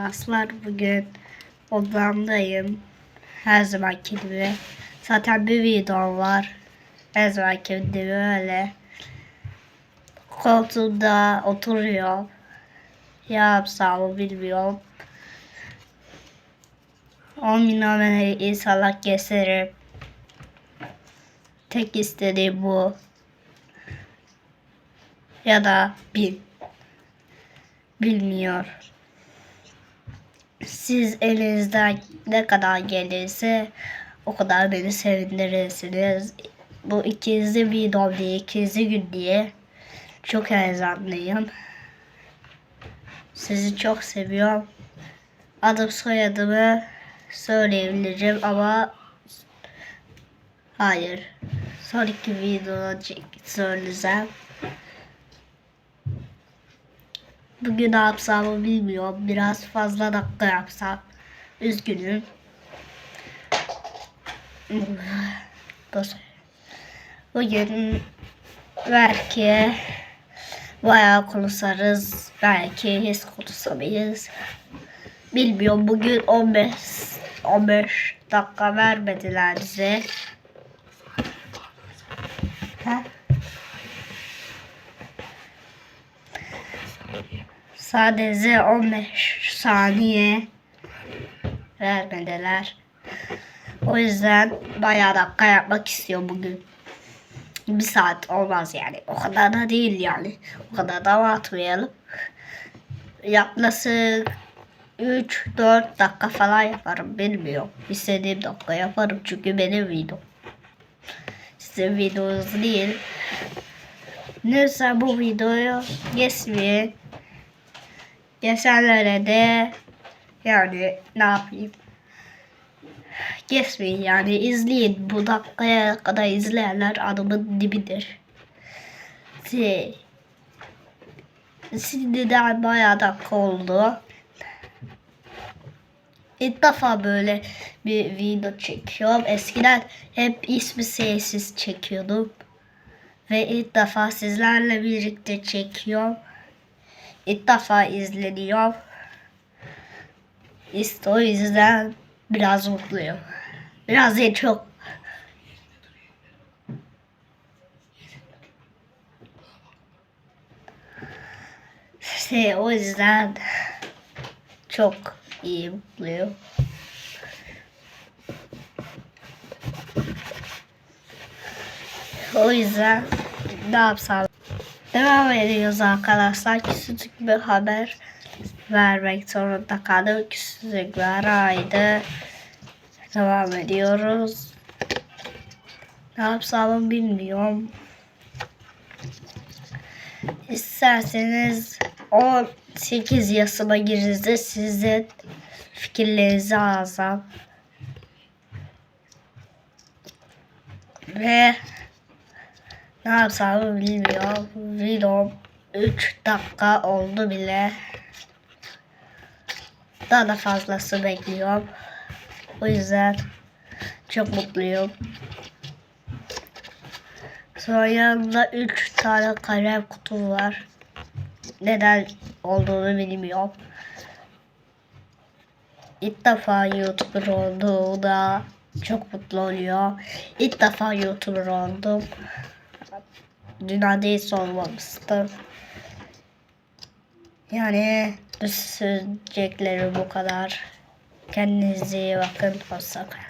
Aslar bugün odamdayım. Her zamanki gibi. Zaten bir videom var. Her zamanki gibi öyle. Koltuğumda oturuyor. Ya yapsam bilmiyorum. 10 bin abone inşallah keserim. Tek istediğim bu. Ya da bin. Bilmiyor. Siz elinizden ne kadar gelirse o kadar beni sevindirirsiniz. Bu ikinci videom diye, ikinci gün diye çok heyecanlıyım. Sizi çok seviyorum. Adım soyadımı söyleyebilirim ama hayır. Sonraki videoda söyleyeceğim. Bugün ne yapsam bilmiyorum. Biraz fazla dakika yapsam. Üzgünüm. Bugün belki bayağı konuşarız. Belki hiç konuşamayız. Bilmiyorum. Bugün 15 15 dakika vermediler bize. Sadece 15 saniye vermediler. O yüzden bayağı dakika yapmak istiyorum bugün. Bir saat olmaz yani. O kadar da değil yani. O kadar da atmayalım. Yaklaşık 3-4 dakika falan yaparım. Bilmiyorum. İstediğim dakika yaparım. Çünkü benim videom. Sizin videonuz değil. Neyse bu videoyu geçmeyin. Geçenlere de yani ne yapayım? Geçmeyin yani izleyin. Bu dakikaya kadar izleyenler adamın dibidir. Şey, Şimdi de bayağı dakika oldu. İlk defa böyle bir video çekiyorum. Eskiden hep ismi sessiz çekiyordum. Ve ilk defa sizlerle birlikte çekiyorum. İlk defa izleniyor. İşte o yüzden biraz mutluyum. Biraz değil çok. İşte o yüzden çok iyi mutluyum. O yüzden ne yapsam devam ediyoruz arkadaşlar. Küçücük bir haber vermek zorunda kaldım. Küçücük bir araydı. Devam ediyoruz. Ne yapsam bilmiyorum. İsterseniz 18 yaşıma girince sizin fikirlerinizi alsam. Ve ne yapsam bilmiyorum. Videom 3 dakika oldu bile. Daha da fazlası bekliyorum. O yüzden çok mutluyum. Sonra yanımda 3 tane kalem kutum var. Neden olduğunu bilmiyorum. İlk defa YouTuber olduğumda çok mutlu oluyor. İlk defa YouTuber oldum. Dünyada hiç olmamıştım. Yani söyleyeceklerim bu kadar. Kendinize iyi bakın. Hoşçakalın.